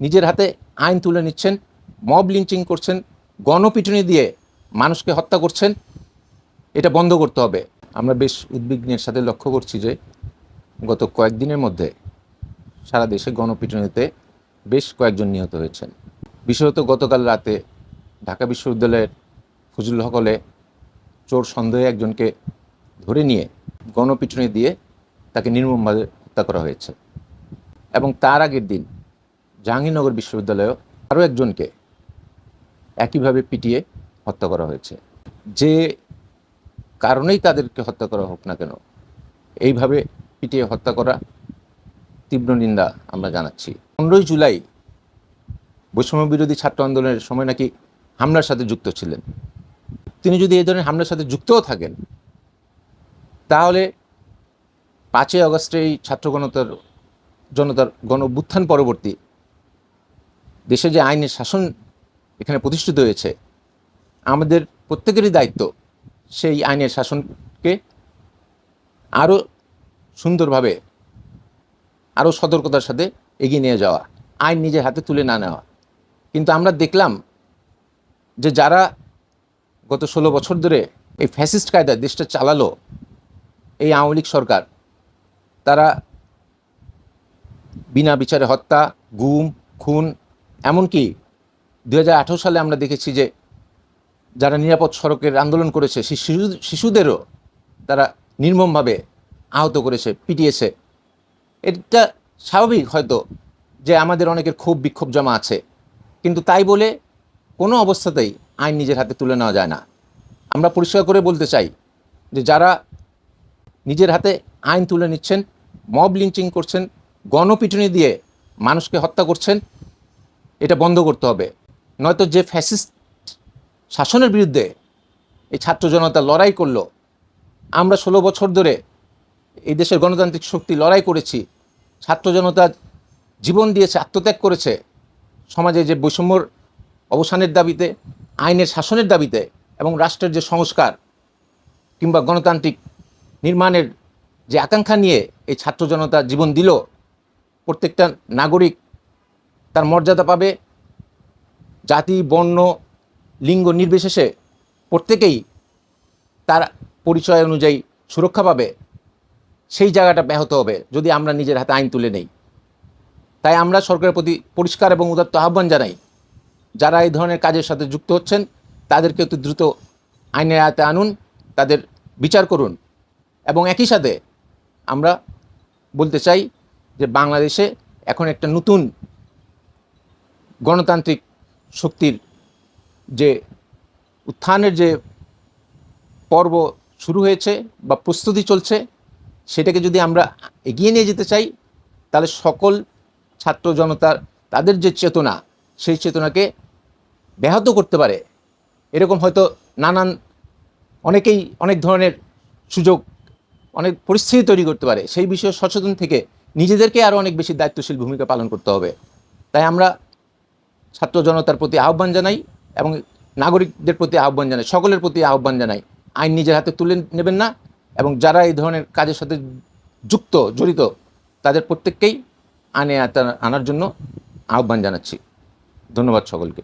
নিজের হাতে আইন তুলে নিচ্ছেন, মব লিঞ্চিং করছেন, গণপিটুনি দিয়ে মানুষকে হত্যা করছেন, এটা বন্ধ করতে হবে। আমরা বেশ উদ্বিগ্নের সাথে লক্ষ্য করছি যে গত কয়েকদিনের মধ্যে সারা দেশে গণপিটুনিতে বেশ কয়েকজন নিহত হয়েছেন। বিশেষত গতকাল রাতে ঢাকা বিশ্ববিদ্যালয়ের ফজলুল হকলে চোর সন্দেহে একজনকে ধরে নিয়ে গণপিটুনি দিয়ে তাকে নির্মমভাবে হত্যা করা হয়েছে। এবং তার আগের দিন জাহাঙ্গীরনগর বিশ্ববিদ্যালয়েও আরও একজনকে একইভাবে পিটিয়ে হত্যা করা হয়েছে। যে কারণেই তাদেরকে হত্যা করা হোক না কেন, এইভাবে পিটিয়ে হত্যা করা তীব্র নিন্দা আমরা জানাচ্ছি। পনেরোই জুলাই বৈষম্য বিরোধী ছাত্র আন্দোলনের সময় নাকি হামলার সাথে যুক্ত ছিলেন। তিনি যদি এই ধরনের হামলার সাথে যুক্তও থাকেন, তাহলে পাঁচই আগস্টে এই ছাত্র গণতার জনতার গণ পরবর্তী দেশে যে আইনের শাসন এখানে প্রতিষ্ঠিত হয়েছে, আমাদের প্রত্যেকেরই দায়িত্ব সেই আইনের শাসনকে আরও সুন্দরভাবে আরও সতর্কতার সাথে এগিয়ে নিয়ে যাওয়া, আইন নিজের হাতে তুলে না নেওয়া। কিন্তু আমরা দেখলাম যে যারা গত ষোলো বছর ধরে এই ফ্যাসিস্ট কায়দায় দেশটা চালালো, এই আওয়ামী লীগ সরকার, তারা বিনা বিচারে হত্যা, গুম, খুন এমনকি দু হাজার আঠেরো সালে আমরা দেখেছি যে যারা নিরাপদ সড়কের আন্দোলন করেছে শিশু, শিশুদেরও তারা নির্মমভাবে আহত করেছে, পিটিয়েছে। এটা স্বাভাবিক হয়তো যে আমাদের অনেকের ক্ষোভ বিক্ষোভ জমা আছে। কিন্তু তাই বলে কোনো অবস্থাতেই আইন নিজের হাতে তুলে নেওয়া যায় না। আমরা পরিষ্কার করে বলতে চাই যে যারা নিজের হাতে আইন তুলে নিচ্ছেন, মব লিঞ্চিং করছেন, গণপিটুনি দিয়ে মানুষকে হত্যা করছেন এটা বন্ধ করতে হবে। নয়তো যে ফ্যাসিস্ট শাসনের বিরুদ্ধে এই ছাত্র জনতা লড়াই করল, আমরা ষোলো বছর ধরে এই দেশের গণতান্ত্রিক শক্তি লড়াই করেছি, ছাত্র জনতা জীবন দিয়েছে, আত্মত্যাগ করেছে সমাজে যে বৈষম্যর অবসানের দাবিতে, আইনের শাসনের দাবিতে এবং রাষ্ট্রের যে সংস্কার কিংবা গণতান্ত্রিক নির্মাণের যে আকাঙ্ক্ষা নিয়ে এই ছাত্র জনতা জীবন দিল, প্রত্যেকটা নাগরিক তার মর্যাদা পাবে। জাতি, বর্ণ, লিঙ্গ নির্বিশেষে প্রত্যেকেই তার পরিচয় অনুযায়ী সুরক্ষা পাবে। সেই জায়গাটা ব্যাহত হবে, যদি আমরা নিজের হাতে আইন তুলে নেই। তাই আমরা সরকারের প্রতি পরিষ্কার এবং উদাত্ত আহ্বান জানাই, যারা এই ধরনের কাজের সাথে যুক্ত হচ্ছেন, তাদেরকে অতি দ্রুত আইনের আয়তে আনুন, তাদের বিচার করুন। এবং একই সাথে আমরা বলতে চাই যে বাংলাদেশে এখন একটা নতুন গণতান্ত্রিক শক্তির যে উত্থানের যে পর্ব শুরু হয়েছে বা প্রস্তুতি চলছে, সেটাকে যদি আমরা এগিয়ে নিয়ে যেতে চাই, তাহলে সকল ছাত্র জনতার, তাদের যে চেতনা, সেই চেতনাকে ব্যাহত করতে পারে। এরকম হয়তো নানান, অনেকেই অনেক ধরনের সুযোগ, অনেক পরিস্থিতি তৈরি করতে পারে। সেই বিষয়ে সচেতন থেকে নিজেদেরকে আরও অনেক বেশি দায়িত্বশীল ভূমিকা পালন করতে হবে। তাই আমরা ছাত্র জনতার প্রতি আহ্বান জানাই এবং নাগরিকদের প্রতি আহ্বান জানাই, সকলের প্রতি আহ্বান জানাই। আইন নিজের হাতে তুলে নেবেন না এবং যারা এই ধরনের কাজের সাথে যুক্ত, জড়িত, তাদের প্রত্যেককেই আনে আনার জন্য আহ্বান জানাচ্ছি। ধন্যবাদ সকলকে।